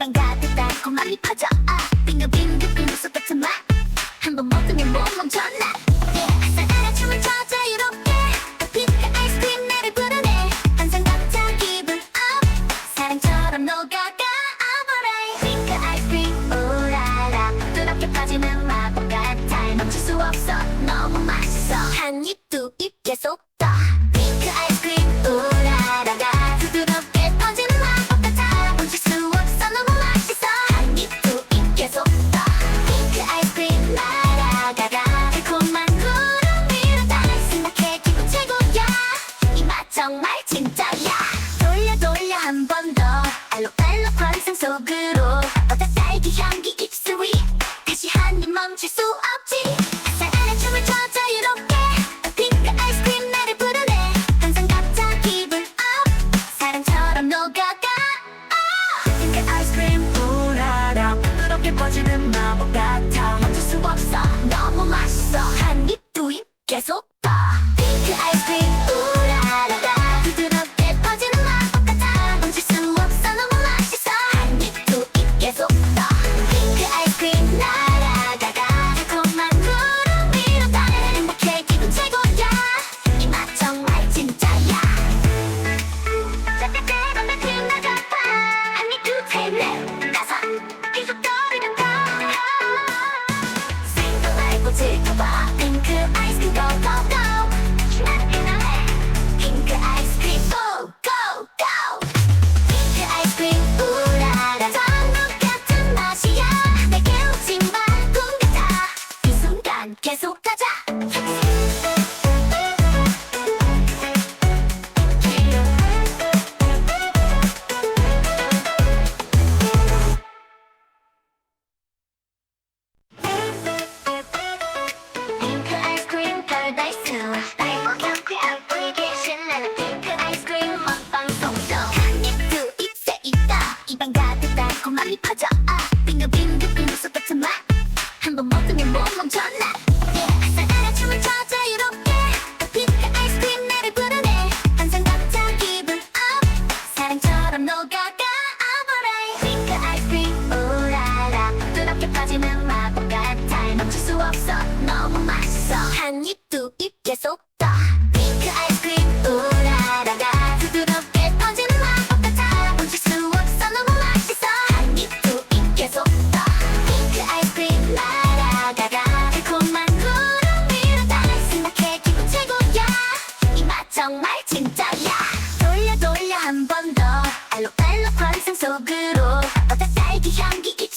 빙방 가득 달콤함이 퍼져. 아, 빙글빙글 빙글소 같은 맛 한번 먹으면 뭐 못 멈춰나? Yeah. 사다라 춤을 춰 자유롭게. 핑크 아이스크림 사랑처럼 녹아가 핑크 아이스크림 오라라. 뚜렷게 퍼지는 마법 같아. 멈출 수 없어. 너무 맛있어. 한입도 정말 진짜야. 돌려 돌려 한 번 더. 알록달록 환상 속으로 바다 딸기 향기 입술 위. 다시 한입 멈출 수 없지. 아싸한 춤을 춰 자유롭게. 핑크 아이스크림 나를 부르네. 항상 갑자 기분 업. 사랑처럼 녹아가. 핑크 아이스크림 우라라 부드럽게 퍼지는 마법 같아. 멈출 수 없어. 너무 맛있어. 한입 난 계속 가자. 핑크 아이스크림 Sultanlar 私再起反撃